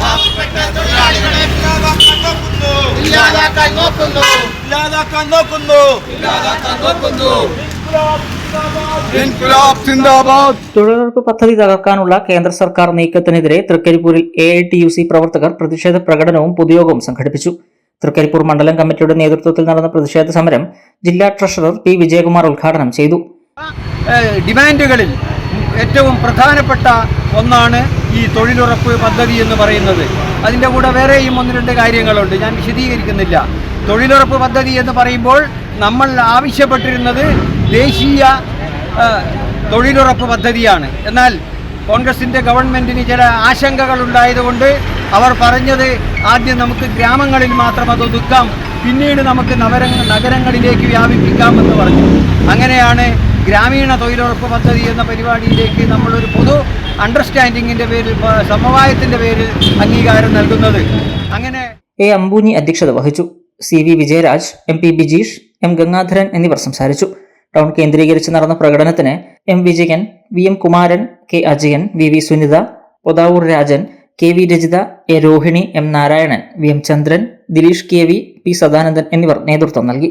പാവപ്പെട്ട തൊഴിലാളികളെ ഇല്ലാതാക്കാൻ നോക്കുന്നു. ഇല്ലാതാക്കാൻ നോക്കുന്നു. ഇല്ലാതാക്കാൻ നോക്കുന്നു. ഇൻകുലാബ് സിന്ദാബാദ്. തൊഴിലുറപ്പ് പദ്ധതി തകർക്കാനുള്ള കേന്ദ്ര സർക്കാർ നീക്കത്തിനെതിരെ തൃക്കരിപ്പൂരിൽ A I T U C പ്രവർത്തകർ പ്രതിഷേധ പ്രകടനവും പൊതുയോഗവും സംഘടിപ്പിച്ചു. തൃക്കരിപ്പൂർ മണ്ഡലം കമ്മിറ്റിയുടെ നേതൃത്വത്തിൽ നടന്ന പ്രതിഷേധ സമരം ജില്ലാ ട്രഷറർ പി. വിജയകുമാർ ഉദ്ഘാടനം ചെയ്തു. ഡിമാൻഡുകളിൽ ഏറ്റവും പ്രധാനപ്പെട്ട ഒന്നാണ് ഈ തൊഴിലുറപ്പ് പദ്ധതി എന്ന് പറയുന്നത്. അതിന്റെ കൂടെ വേറെയും ഒന്ന് രണ്ട് കാര്യങ്ങളുണ്ട്. ഞാൻ വിശദീകരിക്കുന്നില്ല. തൊഴിലുറപ്പ് പദ്ധതി എന്ന് പറയുമ്പോൾ നമ്മൾ ആവശ്യപ്പെട്ടിരുന്നത് ദേശീയ തൊഴിലുറപ്പ് പദ്ധതിയാണ്. എന്നാൽ കോൺഗ്രസിന്റെ ഗവൺമെന്റിന് ചില ആശങ്കകൾ ഉണ്ടായതുകൊണ്ട് അവർ പറഞ്ഞത് ആദ്യം നമുക്ക് ഗ്രാമങ്ങളിൽ മാത്രം അത് ഒതുക്കാം. പിന്നീട് നമുക്ക് നഗര നഗരങ്ങളിലേക്ക് വ്യാപിപ്പിക്കാമെന്ന് പറഞ്ഞു. അങ്ങനെയാണ് ഗ്രാമീണ തൊഴിലുറപ്പ് പദ്ധതി എന്ന പരിപാടിയിലേക്ക് നമ്മളൊരു പൊതു അണ്ടർസ്റ്റാൻഡിങ്ങിന്റെ പേരിൽ സമവായത്തിന്റെ പേരിൽ അംഗീകാരം നൽകുന്നത്. അങ്ങനെ എ. അമ്പൂഞ്ഞി അധ്യക്ഷത വഹിച്ചു. C. V. Vijayaraj M. P. Bijeesh M. Gangadharan എന്നിവർ സംസാരിച്ചു. ടൗൺ കേന്ദ്രീകരിച്ച് നടന്ന പ്രകടനത്തിന് M. Vijayan V. M. Kumaran K. Ajayan V. V. Sunitha Pothavoor Rajan K. V. Rajitha A. Rohini M. Narayanan V. M. Chandran Dileesh K. V. P. Sadanandan എന്നിവർ നേതൃത്വം നൽകി.